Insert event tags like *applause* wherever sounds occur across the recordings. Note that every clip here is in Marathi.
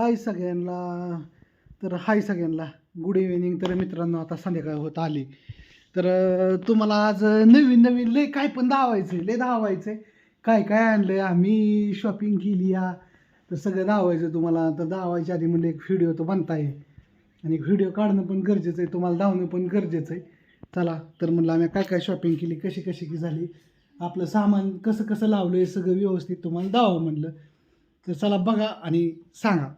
हाय सगळ्यांना. तर हाय सगळ्यांना. गुड इव्हिनिंग तर मित्रांनो आता संध्याकाळ होत आली. तर तुम्हाला आज नवीन नवीन लय काय पण धावायचं आहे लय धावायचं आहे काय काय आणलं आहे आम्ही शॉपिंग केली या. तर सगळं धावायचं तुम्हाला. तर धावायच्या आधी म्हणलं एक व्हिडिओ तो बनताय. आणि एक व्हिडिओ काढणं पण गरजेचं आहे तुम्हाला धावणं पण गरजेचं आहे चला तर म्हणलं आम्ही काय काय शॉपिंग केली कशी कशी की झाली. आपलं सामान कसं कसं लावलं आहे सगळं व्यवस्थित तुम्हाला दावं म्हणलं. तर चला बघा आणि सांगा.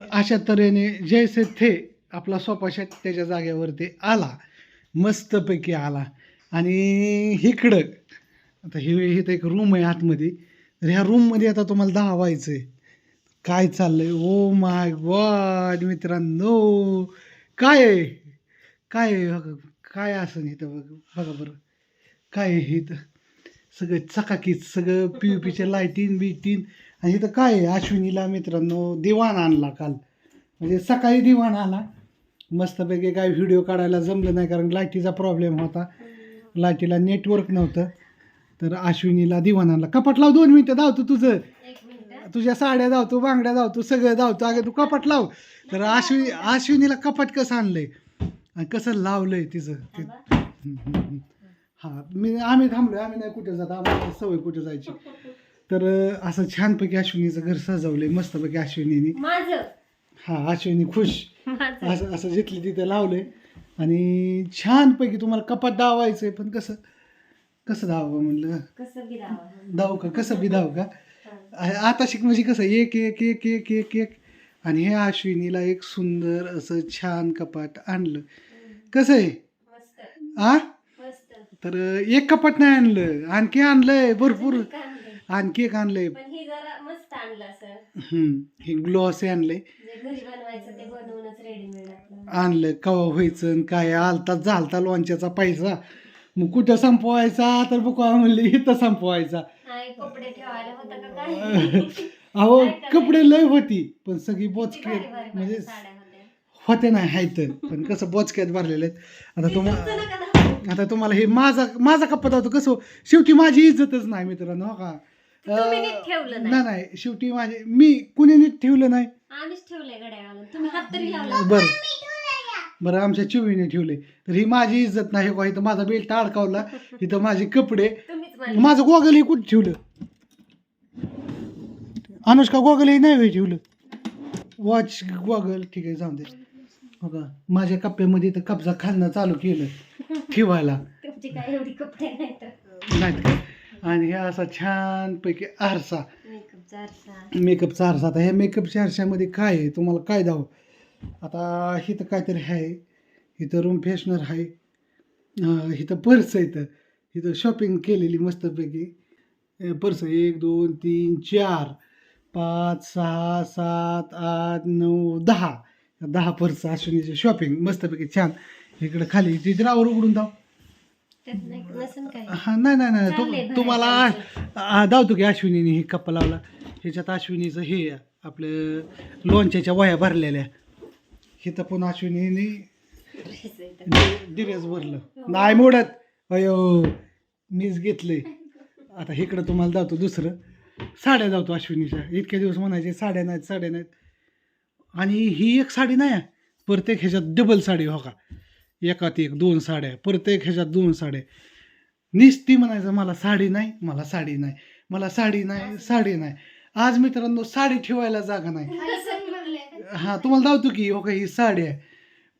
अशा तऱ्हेने जैसे थे आपला सोफा त्याच्या जागेवरती आला. मस्तपैकी आला. आणि इकडं आता हे इथं एक रूम आहे आतमध्ये. तर ह्या रूममध्ये आता तुम्हाला धावायचं आहे काय चाललंय? ओ माय गॉड मित्रांनो. काय आहे? काय काय असं इथं बघ बघा बरं. काय आहे इथं? सगळं चकाकीत सगळं पी यू पीच्या लायटीन बिटीन आणि इथं काय आहे? अश्विनीला मित्रांनो दिवाण आणला काल. म्हणजे सकाळी दिवाण आला. मस्तपैकी काय व्हिडिओ काढायला जमलं नाही कारण लाईटीचा प्रॉब्लेम होता. लाईटीला नेटवर्क नव्हतं. तर अश्विनीला दिवाण आणला. कपाट लाव दोन मिनटं. धावतो तुझं. तुझ्या साड्या धावतो बांगड्या धावतो सगळं धावतो अगं तू कपाट लाव. तर अश्विनी अश्विनीला कपाट कसं आणलंय? आणि कसं लावलंय तिचं? ते हां मी आम्ही थांबलोय. आम्ही नाही कुठे जात. आम्हाला सवय कुठे जायची. तर असं छानपैकी अश्विनीचं घर सजवलंय मस्तपैकी अश्विनीने. माझं. हा अश्विनी खुश. असं असं जिथली तिथे लावलंय. आणि छानपैकी तुम्हाला कपाट दावायचंय पण कसं कसं धावावं म्हणलं? कसं बी राहावं धावू का? कसं बी धावू का? आता शिक म्हणजे कसं एक एक एक एक एक एक. आणि हे अश्विनीला एक सुंदर असं छान कपाट आणलं. कसं आहे? आ? तर एक कपाट नाही आणलं. आणखी आणलंय भरपूर. आणखी एक आणलंय. पण ही जरा मस्त आणलं हम्म हे ग्लॉस आणलंय जे घरी बनवायचं ते बनवूनच रेडीमेड आपलं. आणलं कवा व्हायचं आणि काय आलता झालता लोणच्याचा पैसा. मग कुठं संपवायचा? तर बुका म्हणले इथं संपवायचा. नाही कपडे ठेवायला होतं का काय? *laughs* अहो? कपडे लय होती पण सगळी किती बोचके भारी भारी म्हणजे भारी साड्या होत्या. होते नाही आहेत पण कसं बोचक्यात भरलेले आहेत. आता तुम्हाला तुमचं नका दाखवू. आता तुम्हाला हे माझा माझा कप्पा होतो कसं शेवटी माझी इज्जतच नाही मित्रांनो हो का? तुम्ही नीट ठेवलं नाही. नाही नाही शेवटी माझे मी कुणी नीट ठेवलं नाही. आम्हीच ठेवलंय गड्या. घालून तुम्ही हात तरी लावला. बरं. बरं आमच्या चिवीने ठेवले. तर ही माझी इज्जत नाही का? इथं माझा बेल्ट अडकावला. इथं माझे कपडे. तुम्हीच माझं गोगल हे कुठं ठेवलं? अनुष्का गोगल हे नाही होय ठेवलं. वॉच गोगल ठीक आहे जाऊ दे. हो का? माझ्या कप्प्यामध्ये तर कब्जा खालनं चालू केलं. ठेवायला. तुमची काय एवढी कपडे नाही तर नाही? आणि हे असा छानपैकी आरसा. मेकअपचा आरसा. मेकअपचा आरसा. आता ह्या मेकअपच्या आरशामध्ये काय आहे? तुम्हाला काय द्यावं? आता इथं काहीतरी आहे. इथं रूम फ्रेशनर आहे. इथं पर्स आहे इथं इथं शॉपिंग केलेली मस्तपैकी. पर्स एक दोन तीन चार पाच सहा सात आठ नऊ दहा. दहा पर्स अश्विनीची शॉपिंग मस्तपैकी छान. इकडं खाली. ती द्रावर उघडून दाव त्यात नाही नसेल काय हा नाही नाही नाही तू तुम्हाला आ- धावतो की अश्विनीने हे कप्पा लावला. ह्याच्यात अश्विनीचं हे आपलं लोणच्याच्या वया भरलेल्या. इथं पण अश्विनीने डिरेस भरलं. नाही मोडत. अयो मीच घेतलंय. आता इकडं तुम्हाला जातो दुसरं. साड्या जातो अश्विनीच्या. इतके दिवस म्हणायचे साड्या नाहीत साड्या नाहीत. आणि ही एक साडी नाही. प्रत्येक ह्याच्यात डबल साडी हो का? एकात एक दोन साड्या प्रत्येक ह्याच्यात दोन साड्या. निस्ती म्हणायचं मला साडी नाही मला साडी नाही मला साडी नाही साडी नाही. आज मित्रांनो साडी ठेवायला जागा नाही. हा तुम्हाला दावतो की हो का ही साडी आहे.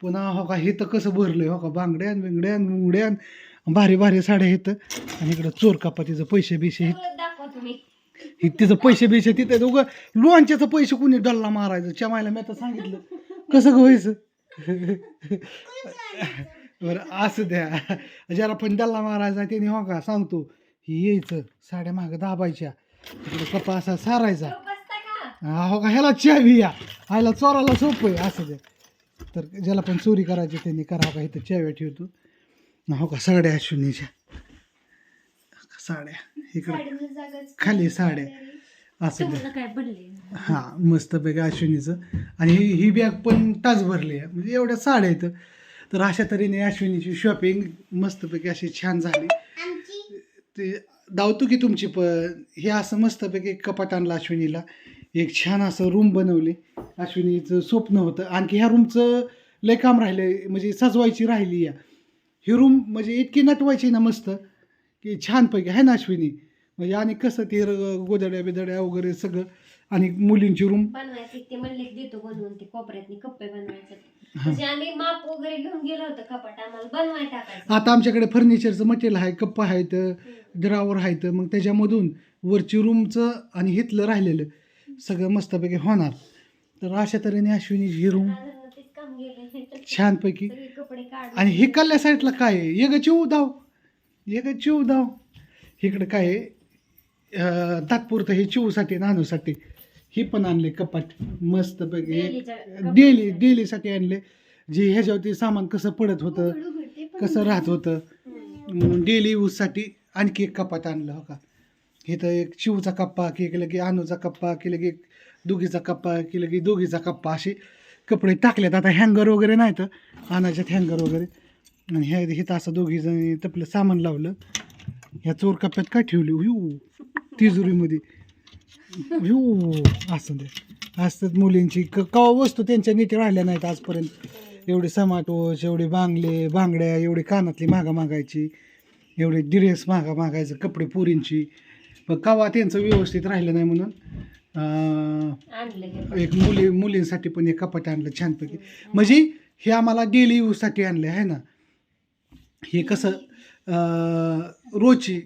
पुन्हा हो का हे तर कसं भरलंय हो का बांगड्यान बिंगड्यान मुंगड्यान भारी भारी साड्या इथं आणि इकडं चोर कापातीचं पैसे बिशे हे हे तिचं पैसे बिशे तिथे दोघं. लोणच्याचं पैसे कुणी डल्ला मारायचं? चमायला मी आता सांगितलं. कसं व्हायचं? बरं असं द्या. ज्याला पण डल्ला मारायचा त्याने हो का सांगतो ही यायचं साड्या मागं दाबायच्या तिकडे कपा असा सारायचा. हा हो का ह्याला चावी या. ह्याला चोराला सोपं आहे असं द्या. तर ज्याला पण चोरी करायची त्यांनी करा हो का इथं चाव्या ठेवतो. हो का साड्या अश्विनीच्या. साड्या इकडं. खाली साड्या. असं तुम्हाला काय पडले हां मस्तपैकी अश्विनीचं. आणि ही ही बॅग पण टाच भरली आहे. म्हणजे एवढ्या साड्या आहेत. तर अशा तऱ्हेने अश्विनीची शॉपिंग मस्तपैकी अशी छान झाली. ते दावतो की तुमची पण हे असं मस्तपैकी कपाट आणलं अश्विनीला. एक छान असं रूम बनवले. अश्विनीचं स्वप्न होतं. आणखी ह्या रूमचं लय काम राहिलं म्हणजे सजवायची राहिली या. ही रूम म्हणजे इतकी नटवायची ना मस्त. की छानपैकी आहे ना अश्विनी? म्हणजे आणि कसं ते र- गोदड्या बिदड्या वगैरे सगळं आणि मुलींची रूम बनवायचे ते म्हणले की देतो बनवून ते कोपऱ्यातनी कप्पे बनवायचे म्हणजे आम्ही माप वगैरे घेऊन गेलो होतो कपाट आम्हाला बनवाय टाकायचं. आता आमच्याकडे फर्निचरचं मटेरियल आहे कप्पा आहेत ड्रावर आहेत मग त्याच्यामधून वरची रूमचं आणि हिथलं राहिलेलं सगळं मस्तपैकी होणार. तर अशा तऱ्हेने अश्विनी ही रूम दादांना तेच काम गेले. छानपैकी. सगळे कपडे काढ आणि हे कल्ल्या साईडला काय आहे? ये ग चिव धाव ये ग चिव धाव इकडं काय आहे? तात्पुरतं हे चिवसाठी नानूसाठी ही पण आणले कपाट डेलीच्या डेली डेलीसाठी आणले. जे ह्याच्यावरती सामान कसं पडत होतं कसं राहत होतं डेली यूजसाठी आणखी एक कपाट आणलं हो का. इथं एक चिवचा कप्पा केलं की अनुचा कप्पा केलं की दोघीचा कप्पा केलं की दोघीचा कप्पा असे कपडे टाकलेत. आता हँगर वगैरे नाही तर आणायच्यात हँगर वगैरे. आणि ह्या इथं असं दोघी जण तपलं सामान लावलं. ह्या चोर कप्प्यात काय ठेवली? हो तिजोरीमध्ये. हो असं ते असतात मुलींची. क कवा वस्तू त्यांच्या नीट राहिल्या नाहीत आजपर्यंत. एवढे समाटोच एवढे बांगले बांगड्या एवढी कानातली मागा मागायची. एवढे ड्रेस मागा मागायचं कपडे पुरींची. पण कवा त्यांचं व्यवस्थित राहिलं नाही म्हणून एक मुली मुलींसाठी पण एक कपाट आणलं छानपैकी. म्हणजे हे आम्हाला डेली यूजसाठी आणले आहे ना? हे कसं रोजची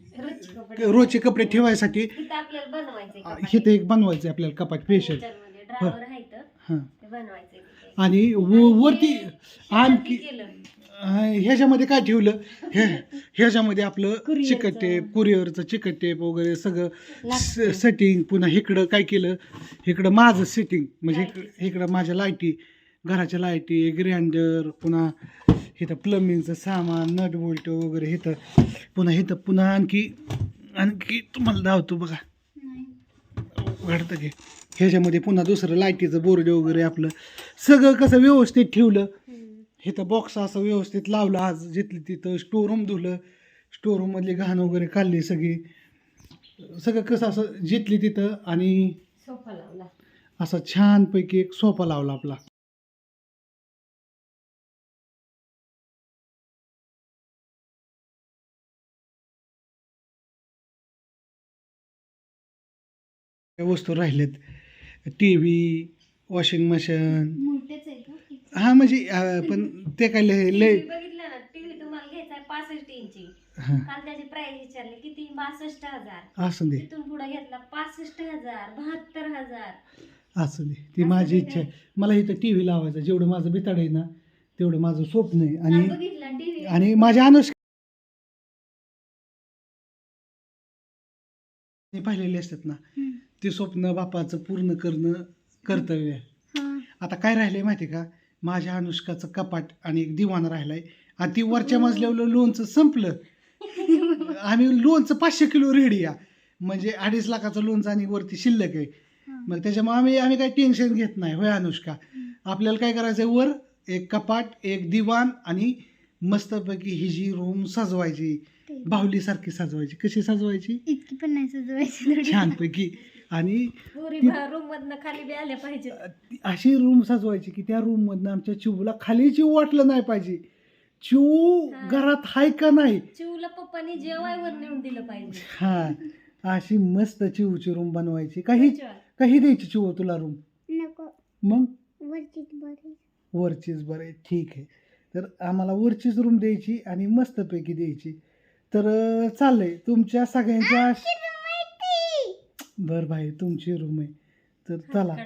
रोजचे कपडे. ठेवायसाठी हे तर एक बनवायचं आपल्याला कपाट स्पेशल हां. ते आणि व- वरती आणखी ह्याच्यामध्ये काय ठेवलं? हे ह्याच्यामध्ये आपलं. चिकट टेप कुरिअरचं चिकट टेप वगैरे सगळं. सेटिंग पुन्हा इकडं काय केलं? इकडं माझं सेटिंग म्हणजे इकडं माझ्या लाईटी घराच्या लाईटी ग्राइंडर पुन्हा इथं प्लंबिंगचं सामान नट बोल्ट वगैरे इथं. पुन्हा इथं पुन्हा आणखी आणखी तुम्हाला धावतो बघा. घडतं की. ह्याच्यामध्ये पुन्हा दुसरं लाईटीचं बोर्ड वगैरे आपलं. सगळं कसं व्यवस्थित ठेवलं. इथं बॉक्स असं व्यवस्थित लावलं आज जिथली तिथं स्टोरूम धुलं. स्टोरूममधली घाण वगैरे काढली सगळी. सगळं कसं असं जिथली तिथं आणि सोफा लावला. असा छानपैकी एक सोफा लावला आपला. वस्तू राहिल्यात. टी व्ही वॉशिंग मशीन मोठेच आहे का? हा म्हणजे अं, पण ते काय लय लय TV बघितलं ना टीव्ही तुम्हाला घ्यायचा आहे पासष्ट इंची. हा, काल त्याची प्राइस विचारली किती? बासष्ट हजार. असू दे. तिथून पुढे घेतला पासष्ट हजार बहात्तर हजार. असू दे. ती माझी इच्छा आहे. मला इथं टी व्ही लावायचा जेवढं माझं बिताड आहे ना तेवढं माझं स्वप्न आहे. काल आणि बघितला टीव्ही आणि माझ्या अनुष्का पाहिलेले असतात ना. ते स्वप्न बापाचं पूर्ण करणं कर्तव्य आहे. आता काय राहिलंय माहिती का? माझ्या अनुष्काचं कपाट आणि एक दिवाण राहिलाय. आणि ती वरच्या मजल्यावर लोणचं संपलं. *laughs* आम्ही लोणचं पाचशे किलो रेडी या. म्हणजे अडीच लाखाचं लोणचं आणि वरती शिल्लक आहे. मग त्याच्यामुळे आम्ही आम्ही काही टेन्शन घेत नाही होय अनुष्का. आपल्याला काय करायचंय? वर एक कपाट एक दिवाण आणि मस्तपैकी ही जी रूम सजवायची बाहुलीसारखी सजवायची. कशी सजवायची? इतकी पण नाही सजवायची छानपैकी. आणि पुरी रूम मधनं खाली बी आल्या पाहिजे अशी रूम सजवायची की त्या रूम मधनं आमच्या चिवला खाली चिव वाटलं नाही पाहिजे. चिव हा. घरात हाय का नाही? चिवला पप्पानी जेवायवर नेऊन दिलं पाहिजे. हा अशी मस्त चिवची रूम बनवायची. काही. काही द्यायची चिव तुला रूम नको. मग? वरचीच बरी. वरचीच बरं आहे ठीक आहे. तर आम्हाला वरचीच रूम द्यायची आणि मस्तपैकी द्यायची. तर चाललंय. तुमच्या सगळ्यांच्या बर भाई तुमची रूम आहे. तर चला.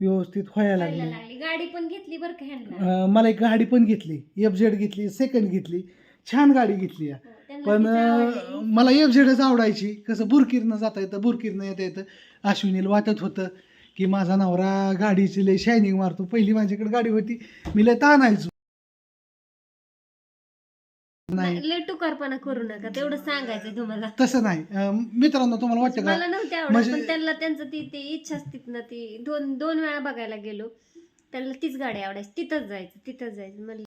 व्यवस्थित व्हायला लागले. लागली. गाडी पण घेतली बरं का ह्यांना? अं, मला एक गाडी पण घेतली. एफ झेड घेतली सेकंड घेतली. छान गाडी घेतली. त्यांना पण तीच अं, आवडली. मला एफ झेडच आवडायची. कसं बुरकीरनं जाता येतं बुरकीरनं येता येतं. अश्विनीला वाटत होतं की माझा नवरा गाडीची लय शायनिंग मारतो. पहिली माझ्याकडे गाडी होती. मी लय ताणायचो नाही. लय टुकारपणा करू नका तेवढं सांगायचं तुम्हाला. तसं नाही. अं, मित्रांनो तुम्हाला वाटतं का? मला नव्हते आवडत म्हणजे- पण त्यांना त्यांचं ती ती इच्छा असतीत ना ती दोन दोन वेळा बघायला गेलो त्यांना तीच गाडी आवडायची. तिथंच जायचं तिथंच जायचं. म्हणलं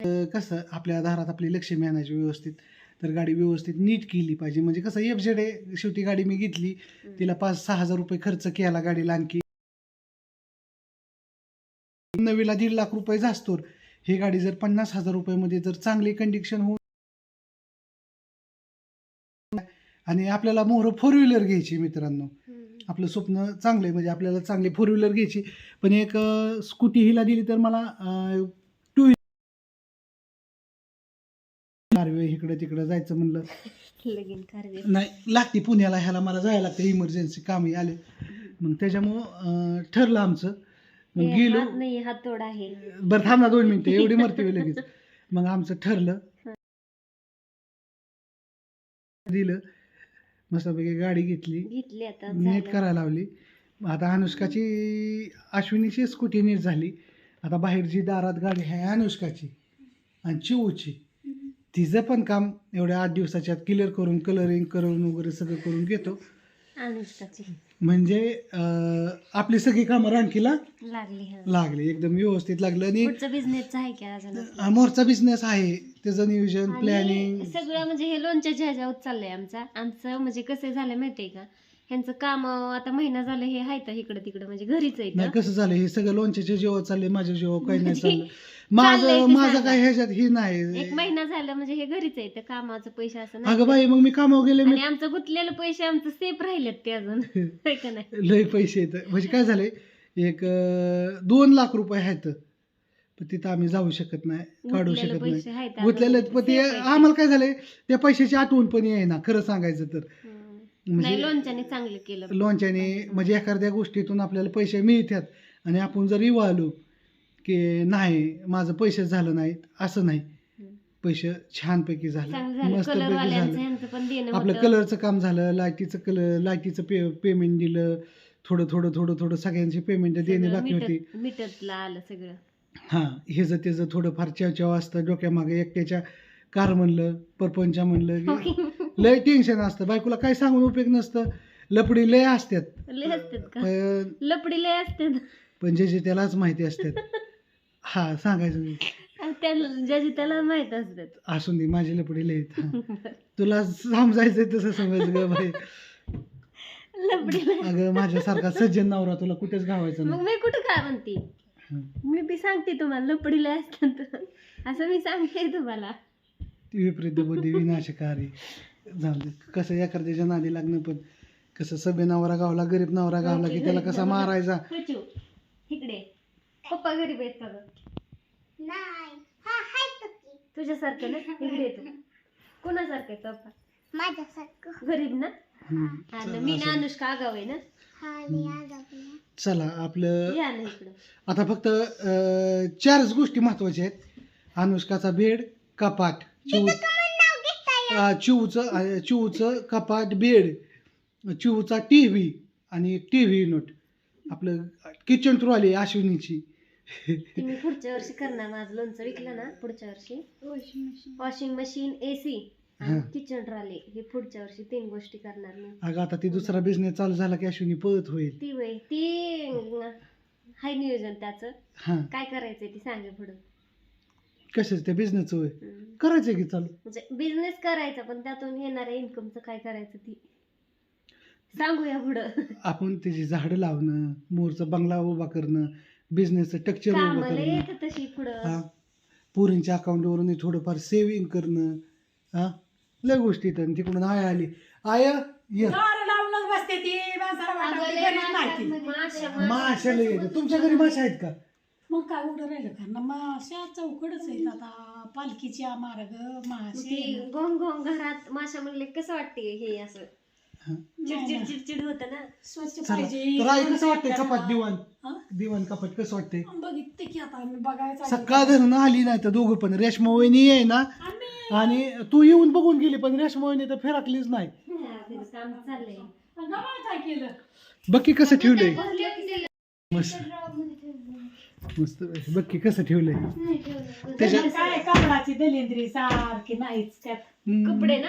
अं, कसं आपल्या दारात आपली लक्ष्मी आणायची व्यवस्थित तर गाडी व्यवस्थित नीट केली पाहिजे. म्हणजे कसं एफ आहे शेवटी गाडी मी घेतली तिला पाच सहा हजार रुपये खर्च केला गाडीला आणखी. नवीला दीड लाख रुपये जास्तोर ही गाडी जर पन्नास हजार रुपयामध्ये जर चांगली कंडिशन होऊन आणि आपल्याला मोहर फोर व्हीलर घ्यायची मित्रांनो. आपलं स्वप्न चांगलं आहे म्हणजे आपल्याला चांगली फोर व्हीलर घ्यायची. पण एक स्कूटी हिला दिली तर मला टू व्हीलर इकडं तिकडं जायचं म्हणलं. *laughs* नाही लागते पुण्याला ह्याला मला जायला लागतं इमर्जन्सी कामही आले. मग त्याच्यामुळं ठरलं आमचं. मग हे गेलो. हात नाही हात तोड आहे. बरं थांब ना दोन मिनिटं एवढी *laughs* मरते लगेच. मग आमचं ठरलं. दिलं. मस्तपैकी गाडी घेतली. घेतली आता नीट झालं. करायला लावली. आता अनुष्काची अश्विनीची स्कूटी नीट झाली. आता बाहेरची दारात गाडी आहे अनुष्काची आणि चिवूची तिचं पण काम एवढ्या आठ दिवसाच्या आत क्लिअर करून कलरिंग करून वगैरे सगळं करून घेतो. अनुष्काची. म्हणजे अं, आपली सगळी कामं रांकीला लागली हा. लागली एकदम व्यवस्थित लागलं. आणि पुढचं बिझनेस आहे की अजून? मोरचा बिझनेस आहे त्याचं नियोजन आणि प्लॅनिंग सगळं म्हणजे हे लोणच्याच्या ह्याच्यावर चाललंय आमचा आमचं म्हणजे कसं झालं माहितीये का? ह्यांचं काम अं, आता महिना झालं हे आहे तर इकडं तिकडं म्हणजे घरीच आहे नाही. कसं झालं? हे सगळं लोणच्याच्या जेव्हा चाललंय माझ्या जेव्हा काही नाही चाललं चाललंय माझं. काय ह्याच्यात ही नाही. एक महिना झालं म्हणजे हे घरीच आहे तर कामाचं पैसे असं नाही. अगं बाई मग मी कामावर गेले मी आणि आमचं गुंतलेलं पैसे आमचं सेफ राहिलेत ते अजून. *laughs* होय का नाही? लय पैसे येत म्हणजे काय झालंय एक अं, दोन लाख रुपये आहेत. पण तिथं आम्ही जाऊ शकत नाही काढू गुंतलेलं शकत पैसे नाही आहेत गुतलेले. पण ते safe आहेत ते. आम्हाला काय झालंय त्या पैशाची आठवण पण येईना खरं सांगायचं तर. हम्म. म्हणजे नाही लोणच्याने चांगलं केलं. लोणच्याने म्हणजे एखाद्या गोष्टीतून आपल्याला पैसे मिळतात आणि आपण जर आलो की नाही माझं पैसे झालं नाहीत असं नाही. पैसे छानपैकी झालं. मस्तपैकी झालं. आपलं. कलरचं काम झालं लाईटीचं कलर लाईटीचं पे पेमेंट दिलं. थोडं थोडं थोडं थोडं सगळ्यांची पेमेंट देणे बाकी होती. मिटत मिटतला आलं सगळं. हां हेचं त्याचं थोडंफार चेवचेव असतं डोक्यामागे एकट्याच्या कार म्हणलं परपंचा म्हणलं की लय टेन्शन असतं. बायकोला काय सांगून उपयोग नसतं. लपडी लय असतात लय असतात लपडी लय असतात पण जे जे त्यालाच माहिती असतात *laughs* हा सांगायचं मी त्याला ज्याची त्याला माहीत असतात असून दे माझी लपडी लय आहेत हा. *laughs* तुला समजायचंय तसं समज ग बाई? अगं माझ्यासारखा सज्जन नवरा तुला कुठेच घावायचा मग नाही मी कुठं काय म्हणते. मी बी सांगते तुम्हाला लपडी लय असतात असं मी सांगते तुम्हाला. ती विपरीत बुद्धी विनाशकारी. जाऊ दे कसं एखाद्याच्या नादी लागणं पण कसं सभे नवरा गावला गरीब नवरा गावला की त्याला कसा मारायचा? पप्पा गरीब आहेत का गं? नाही. हा की. तुझ्यासारखं ना? इकडे येतो कोणासारखं आहे पप्पा? माझ्यासारखं. गरीब ना? मी ना अनुष्का आगाव आहे ना? हा चला आपलं या ना इकडं. आता फक्त अं, चारच गोष्टी महत्त्वाच्या आहेत. अनुष्काचा बेड कपाट चिऊ अं, चिऊचं अं, चिऊचं कपाट बेड चिऊचा टी व्ही आणि एक टी व्ही युनिट आपलं किचन ट्रॉली अश्विनीची. ती मी *laughs* पुढच्या वर्षी करणार माझं लोणचं विकलं ना पुढच्या वर्षी? वॉशिंग मशीन एसी हा. आणि किचन ट्रॉली हे पुढच्या वर्षी तीन गोष्टी करणार मी. अगं आता ती दुसरा बिझनेस चालू झाला की अश्विनी पळत होईल. ती वय ती अं, हाय नियोजन त्याचं. हां. काय करायचंय ती सांगे पुढं. कशाच? त्या बिझनेसचं होय हम्म. करायचं की चालू? म्हणजे बिझनेस करायचा पण त्यातून येणाऱ्या इन्कमचं काय करायचं ती? सांगूया पुढं. आपण त्याची झाडं लावणं मोरचा बंगला उभा करणं बिझनेसचं स्ट्रक्चर उभं कामाला करणं. येत तशी पुढं. हा. पोरींच्या अकाउंटवरून थोडंफार सेव्हिंग करणं. हा. लय गोष्टी तर तिकडून आय आली. आय ये. दार लावूनच बसते ती. माणसाला वाटत अगं, ती लय घरीच नाही ती. माशा- माशा- माशा लय येते तुमच्या घरी माशा आहेत का? मग काय उडं राहिलं का? ना माश्या चौकडच आहेत आता. पालखीच्या मार्ग ती मासे गोंग गोंग घरात माशा म्हणले कसं वाटते हे असं. चिडचिड चिडचिड होत ना. स्वच्छ चला पाहिजे. तर आई कसं वाटतंय कपाट दिवाण? हा? दिवाण कपाट कसं वाटतंय? बघितते की आता आम्ही बघायचं सकाळ धरून आली नाही तर दोघं पण. रेशमा वहिनी आहे ना आम्ही आणि तू येऊन बघून गेली पण रेशमा वहिनी तर फिरकलीच नाही. तिचं काम चाललंय गमाळ काय केलं बक्की कसं ठेवलंय. मस्त. मस्त बक्की कसं ठेवलंय. त्याच्या- काय कपडाची दलिंद्री सारखी नाहीच त्यात. कपडे ना.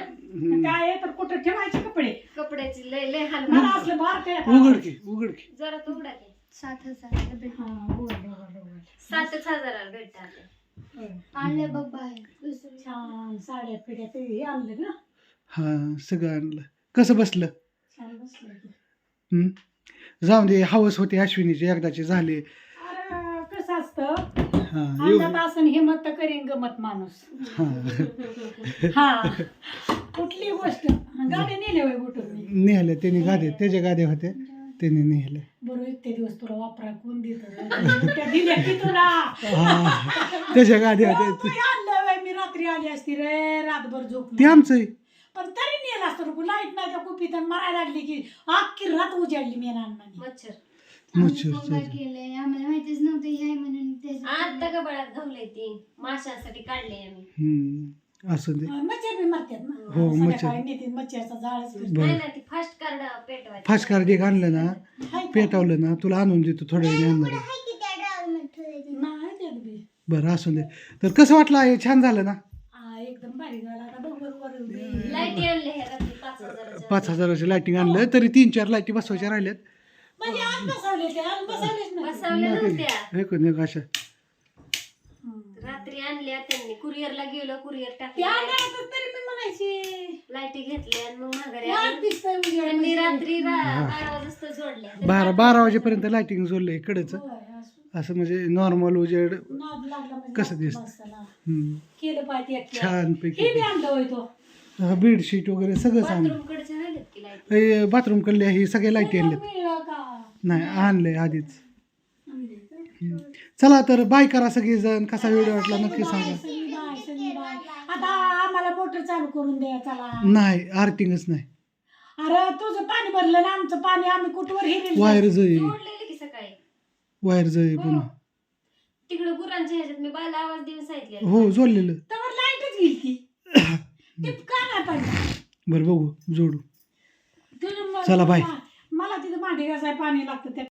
काय आहे तर कुठं ठेवायचे कपडे? कपड्याची लय लय हाल मला असलं बार काय उघड की उघड की. जरा तो उघडा की. सात हजार हा. सातच हजाराला भेटतात. आले बाबा दुसरी. छान साड्या पिढ्या ते हे आणलं ना? हा सगळं आणलं. कसं बसलं? छान बसलं. हम्म? जाऊन दे हवस होते अश्विनीचे एकदाचे झाले. अरे कसं असतं? हा असं हिमत तर करेन गमत माणूस. हा. हा. कुठली गोष्ट? गाडी नेले होय कुठून मी. नेहले त्यांनी गादे त्याच्या गादे होते त्यांनी नेहले. बरोबर इतके दिवस तुला वापरा कोण देत? त्या दिल्या की तुला. हा. त्याच्या गादे होते आणलं बाई, मी रात्री आली असती रे रातभर झोप ते आमचं. पण तरी नेलं असतं लाइट नाही त्या कुपीत आणि मरायला लागली की अख्खी रात उजाडली मी अण्णांनी. मच्छर. मच्छर काय केलंय आम्हाला माहितीच नव्हतं हे आहे म्हणून ते आता गबाळात घावलंय ती? माशांसाठी काढले आम्ही. हम्म असं दे. मच्छर बी मरतात ना. हो, मच्छर. संध्याकाळी नेतील मच्छरचा जाळच बरं. नाही ना ती फास्ट कार्ड पेटवायचं. फास्ट कार्ड एक आणलं ना हाय का? पेटावलं ना तुला आणून देतो थोड्या वेळाने आणणार आहे. नाही देत बी. बरं असू दे. तर कसं वाटलं आहे छान झालं ना? एकदम बारीक झाला. आता बघ बरं वर. उभी. लाईटी आणले ह्या रात्री पाच हजाराच्या. पाच हजाराची लाईटिंग आणलं तरी तीन चार लाईटी बसवायच्या राहिल्यात. बसवल्या नव्हत्या. हे अशा. हं. रात्री आणल्या त्यांनी कुरिअरला गेलो कुरिअर ते टाकले. आल्या तर तरी मी म्हणायची. लाईटी घेतल्या आणि मग माघारी वाट आलो. दिसतंय उजेड त्यांनी म्हणजे. रात्री रा- बारा वाजता जोडल्या. बारा बारा वाजेपर्यंत लाईटिंग जोडलं इकडंच. असं. म्हणजे नॉर्मल उजेड म्हणजे कसं दिसतं? हम्म, केलं पाहिजे एकट्या. छान हे बी पैकी आणलं होय तो. बेडशीट वगैरे सगळं बाथरूम कडच्या राहिलेत की लाइट बाथरूम कडल्या ही सगळ्या लाईटी आणल्यात नाही आणलंय आधीच? हम्म. चला तर बाय करा सगळेजण कसा व्हिडिओ वाटला नक्की सांगा. बाय, सगळी बाय, सगळी बाय. आता आम्हाला मोटर चालू करून द्या चला. नाही आर्थिंगच नाही. अरे तुझं पाणी भरलं ना आमचं पाणी आम्ही कुठवर हिरेल वायर जळी. जोडलेले की सकाळी. वायर जळी पुन्हा. तिकडे गुरांच्या ह्याच्यात मी बायला आवाज देऊन सांगितले हो जोडलेलं. तर लाईटच गेली *coughs* नाही बरं बघू जोडू. तुझं चला, बाय. मला तिथं भांडी घासाय पाणी लागतं त्या